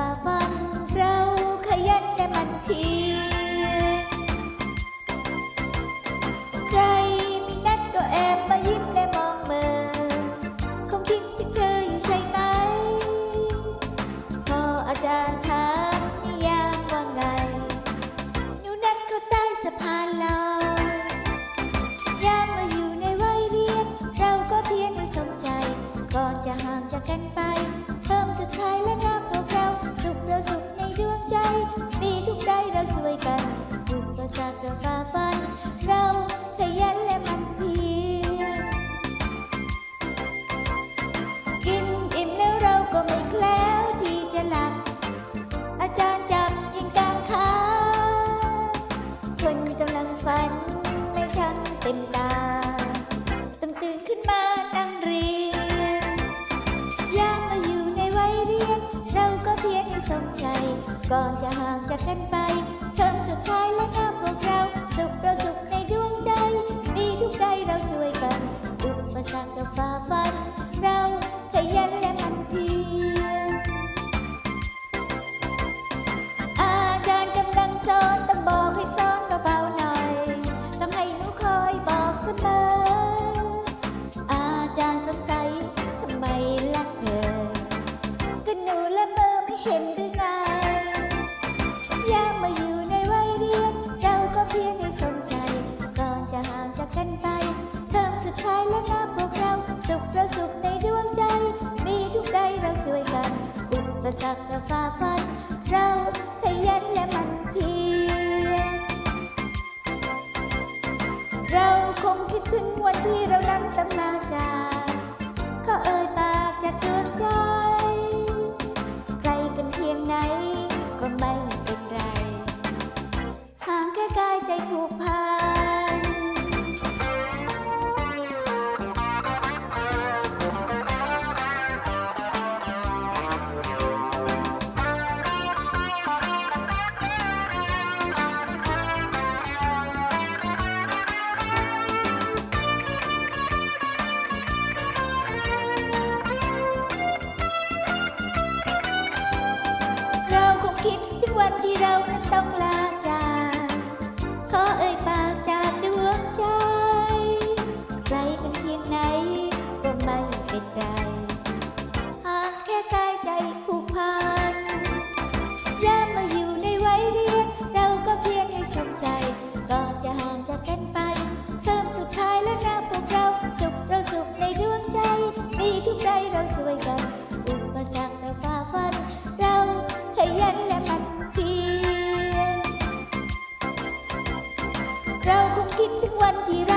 ฝ่าฟันเราขยันแต่มันเพีย ต็มตาต้องตื่นขึ้นมาตั้งเรียน ยามเราอยู่ในวัยเรียน เราก็เพียรให้สมใจ ก่อนจะห่างจากกันไป เทอมสุดท้ายและหน้าพวกเรา สุขเราสุ ที่เรานั้นตำนาจากเขาเอ่ยปากจากดวงใจ ใครกันเพียงไหนก็ไม่เป็นไร ห่างแค่กายใจผูกพัน anh đi đâu nên tâm là quiere.